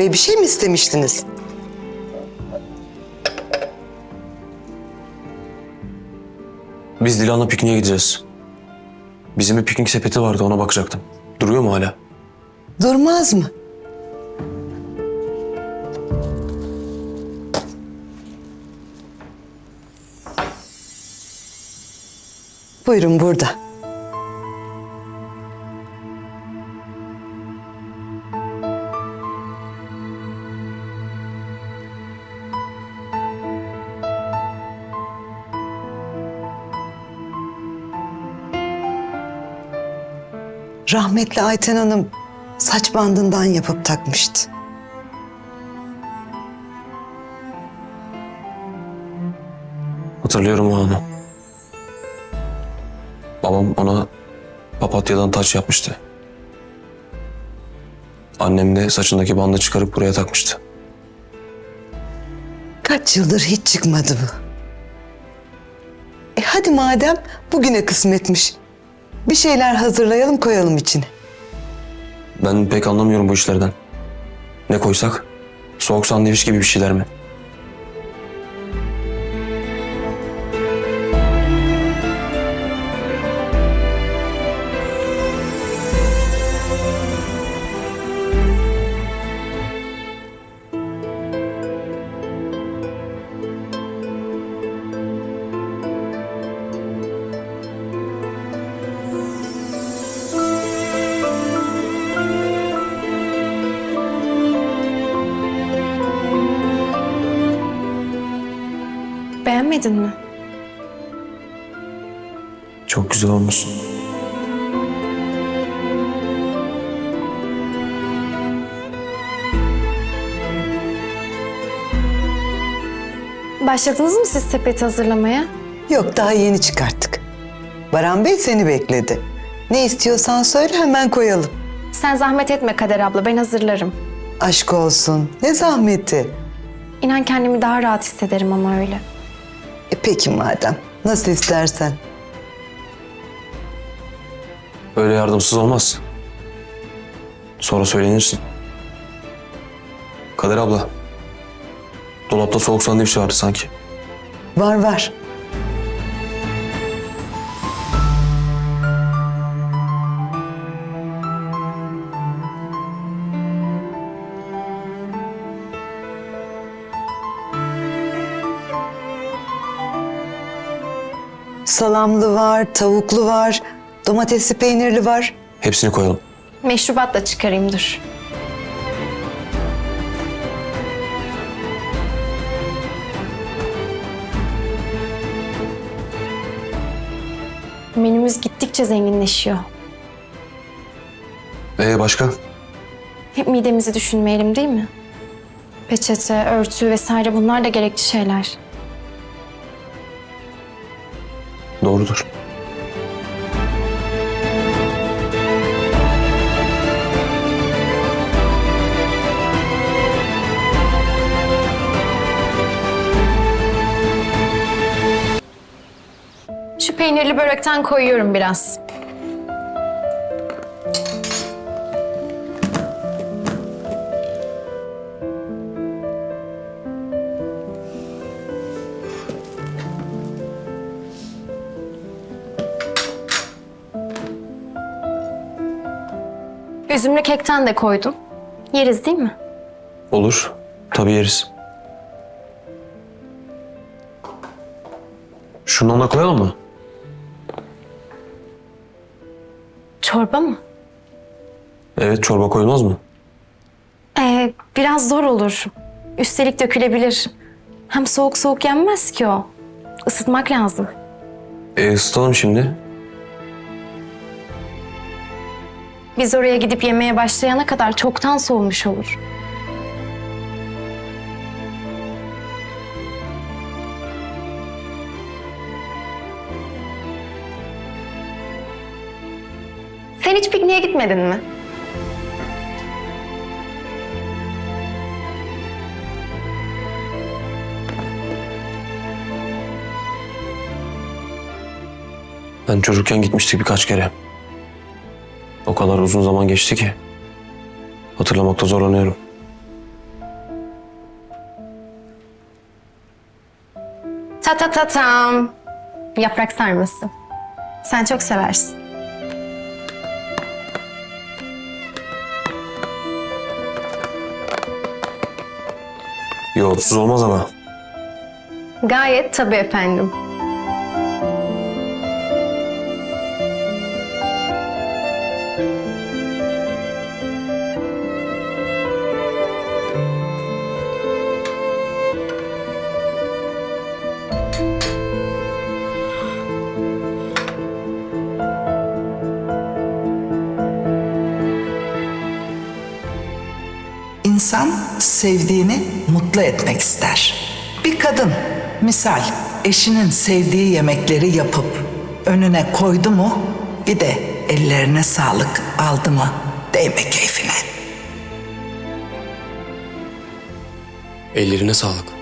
Bey bir şey mi istemiştiniz? Biz Dilan'la pikniğe gideceğiz. Bizim bir piknik sepeti vardı ona bakacaktım. Duruyor mu hala? Durmaz mı? Buyurun burada. Rahmetli Ayten Hanım saç bandından yapıp takmıştı. Hatırlıyorum o anı. Babam ona papatyadan taç yapmıştı. Annem de saçındaki bandı çıkarıp buraya takmıştı. Kaç yıldır hiç çıkmadı bu. E hadi madem bugüne kısmetmiş. Bir şeyler hazırlayalım koyalım içine. Ben pek anlamıyorum bu işlerden. Ne koysak? Soğuk sandviç gibi bir şeyler mi? Beğenmedin mi? Çok güzel olmuşsun. Başladınız mı siz sepeti hazırlamaya? Yok daha yeni çıkarttık. Baran Bey seni bekledi. Ne istiyorsan söyle hemen koyalım. Sen zahmet etme Kader abla, ben hazırlarım. Aşk olsun. Ne zahmeti. İnan kendimi daha rahat hissederim ama öyle. Peki madem. Nasıl istersen. Öyle yardımsız olmaz. Sonra söylenirsin. Kader abla. Dolapta soğuk sandviç vardı sanki. Var var. Salamlı var, tavuklu var, domatesli peynirli var. Hepsini koyalım. Meşrubat da çıkarayım dur. Menümüz gittikçe zenginleşiyor. Ee başka? Hep midemizi düşünmeyelim değil mi? Peçete, örtü vesaire bunlar da gerekli şeyler. Doğrudur. Şu peynirli börekten koyuyorum biraz. Üzümlü kekten de koydum. Yeriz değil mi? Olur. Tabii yeriz. Şundan da koyalım mı? Çorba mı? Evet çorba koyulmaz mı? Ee, biraz zor olur. Üstelik dökülebilir. Hem soğuk soğuk yenmez ki o. Isıtmak lazım. E ısıtalım şimdi. Biz oraya gidip yemeye başlayana kadar çoktan soğumuş olur. Sen hiç pikniğe gitmedin mi? Ben çocukken gitmiştik birkaç kere kadar uzun zaman geçti ki hatırlamakta zorlanıyorum. Ta ta ta tam. Yaprak sarması. Sen çok seversin. Yoğurtsuz olmaz ama. Gayet tabii efendim. Mutlu etmek ister. Bir kadın misal eşinin sevdiği yemekleri yapıp önüne koydu mu bir de ellerine sağlık aldı mı değme keyfine. Ellerine sağlık.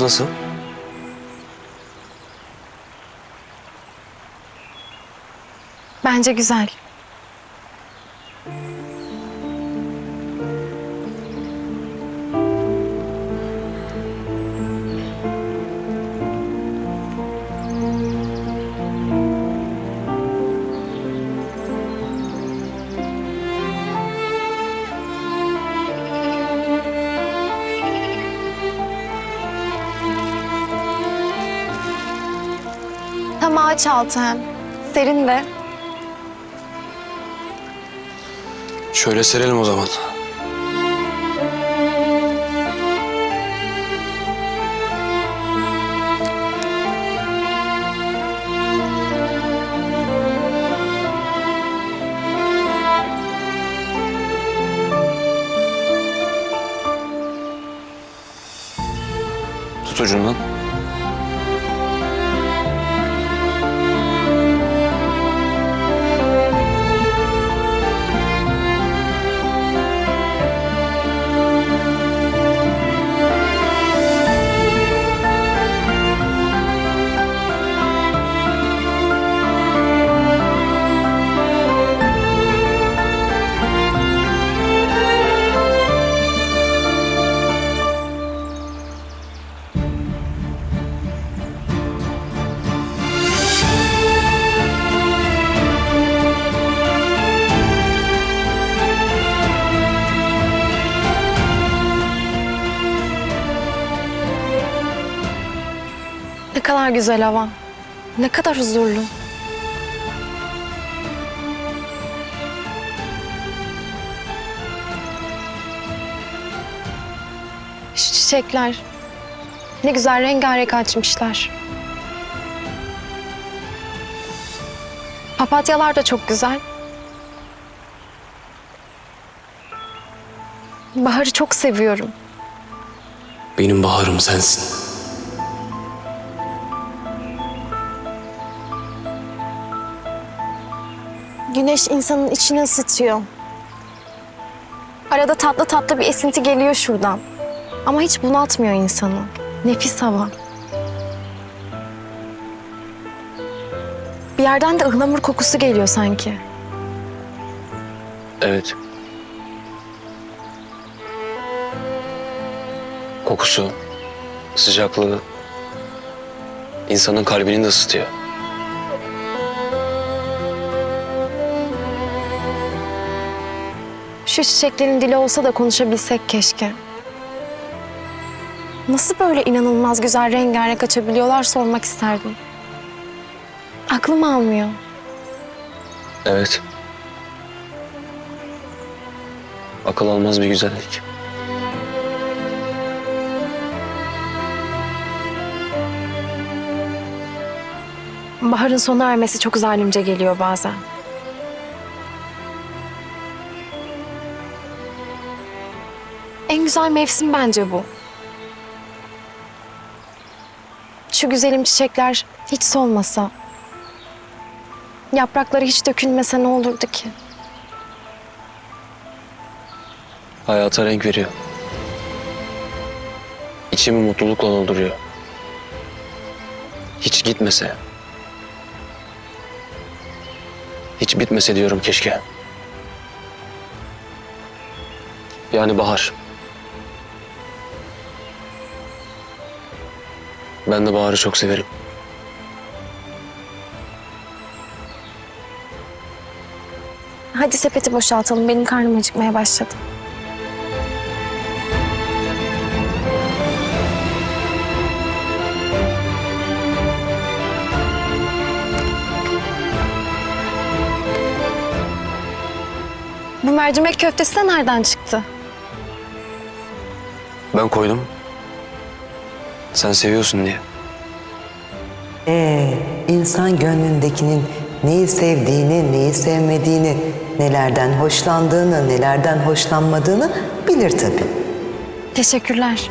Burası nasıl? Bence güzel. Ağaç altı hem. Serin de. Şöyle serelim o zaman. Tut ucundan. Güzel hava. Ne kadar huzurlu. Şu çiçekler. Ne güzel rengarenk açmışlar. Papatyalar da çok güzel. Baharı çok seviyorum. Benim baharım sensin. Güneş insanın içini ısıtıyor. Arada tatlı tatlı bir esinti geliyor şuradan. Ama hiç bunaltmıyor insanı. Nefis hava. yerden de ıhlamur kokusu geliyor sanki. Evet. Kokusu, sıcaklığı insanın kalbini de ısıtıyor. Şu çiçeklerin dili olsa da konuşabilsek keşke. Nasıl böyle inanılmaz güzel rengarenk açabiliyorlar sormak isterdim. Aklım almıyor. Evet. Akıl almaz bir güzellik. Baharın sona ermesi çok zalimce geliyor bazen. Güzel mevsim bence bu. Şu güzelim çiçekler hiç solmasa. Yaprakları hiç dökülmese ne olurdu ki? Hayata renk veriyor. İçimi mutlulukla dolduruyor. Hiç gitmese. Hiç bitmese diyorum keşke. Yani bahar. Ben de baharı çok severim. Hadi sepeti boşaltalım. Benim karnım acıkmaya başladı. Bu mercimek köftesi de nereden çıktı? Ben koydum. Sen seviyorsun diye. Ee, insan gönlündekinin neyi sevdiğini, neyi sevmediğini, nelerden hoşlandığını, nelerden hoşlanmadığını bilir tabii. Teşekkürler.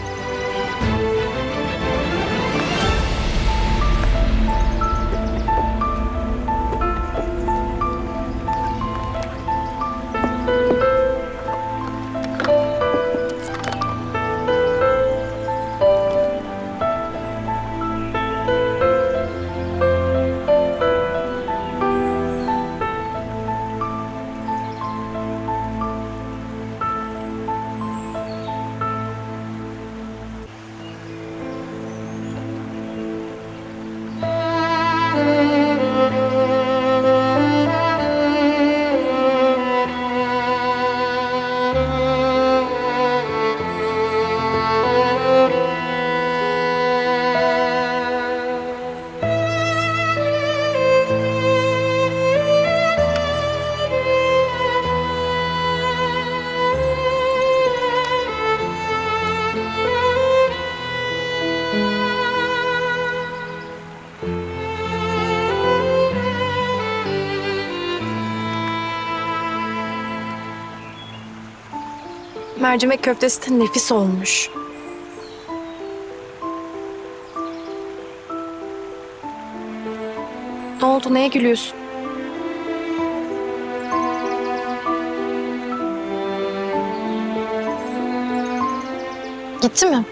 Mercimek köftesi de nefis olmuş. Ne oldu? Neye gülüyorsun? Gitti mi?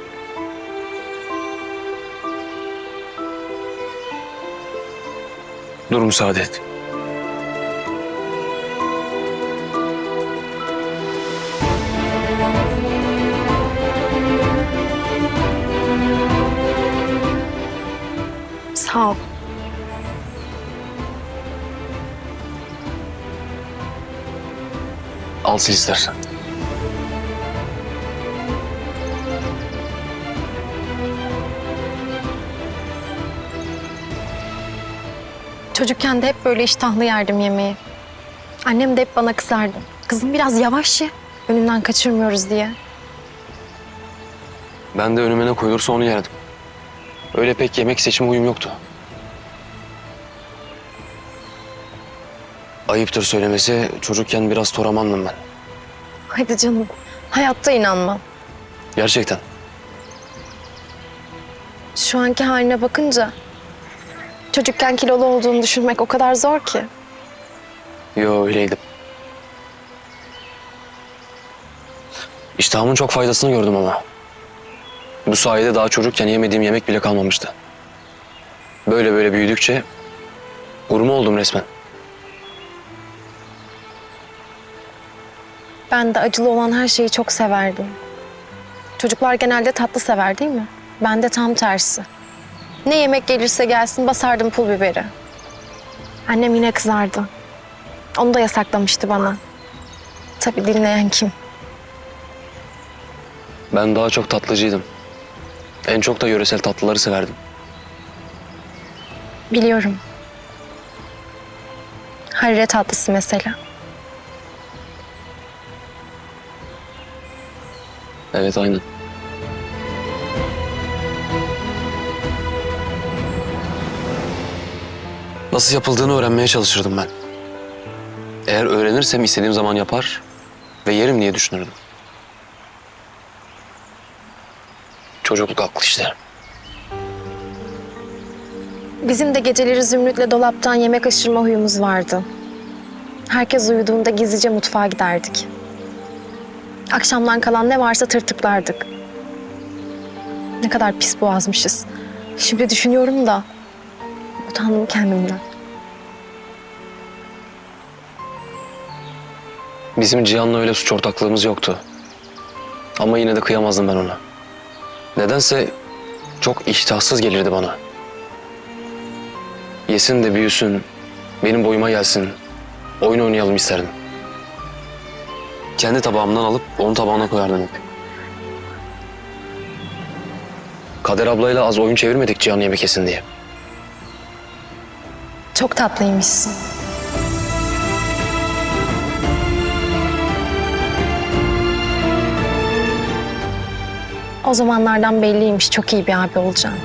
Dur müsaade et. Al sil istersen. Çocukken de hep böyle iştahlı yerdim yemeği. Annem de hep bana kızardı. Kızım biraz yavaş ye. Önünden kaçırmıyoruz diye. Ben de önüme ne koyulursa onu yerdim. Öyle pek yemek seçimi huyum yoktu. Ayıptır söylemesi çocukken biraz toramandım ben. Hadi canım. Hayatta inanmam. Gerçekten. Şu anki haline bakınca çocukken kilolu olduğunu düşünmek o kadar zor ki. Yo öyleydim. İştahımın çok faydasını gördüm ama. Bu sayede daha çocukken yemediğim yemek bile kalmamıştı. Böyle böyle büyüdükçe Gurme oldum resmen. Ben de acılı olan her şeyi çok severdim. Çocuklar genelde tatlı sever değil mi? Ben de tam tersi. Ne yemek gelirse gelsin basardım pul biberi. Annem yine kızardı. Onu da yasaklamıştı bana. Tabii dinleyen kim? Ben daha çok tatlıcıydım. En çok da yöresel tatlıları severdim. Biliyorum. Harire tatlısı mesela. Evet aynen. Nasıl yapıldığını öğrenmeye çalışırdım ben. Eğer öğrenirsem istediğim zaman yapar ve yerim diye düşünürdüm. Çocukluk aklı işte. Bizim de geceleri Zümrüt'le dolaptan yemek aşırma huyumuz vardı. Herkes uyuduğunda gizlice mutfağa giderdik. Akşamdan kalan ne varsa tırtıklardık. Ne kadar pis boğazmışız. Şimdi düşünüyorum da utandım kendimden. Bizim Cihan'la öyle suç ortaklığımız yoktu. Ama yine de kıyamazdım ben ona. Nedense çok iştahsız gelirdi bana. Yesin de büyüsün, benim boyuma gelsin, oyun oynayalım isterdim. Kendi tabağımdan alıp onun tabağına koyardım hep. Kader ablayla az oyun çevirmedik Cihan yemek yesin diye. Çok tatlıymışsın. O zamanlardan belliymiş çok iyi bir abi olacağım.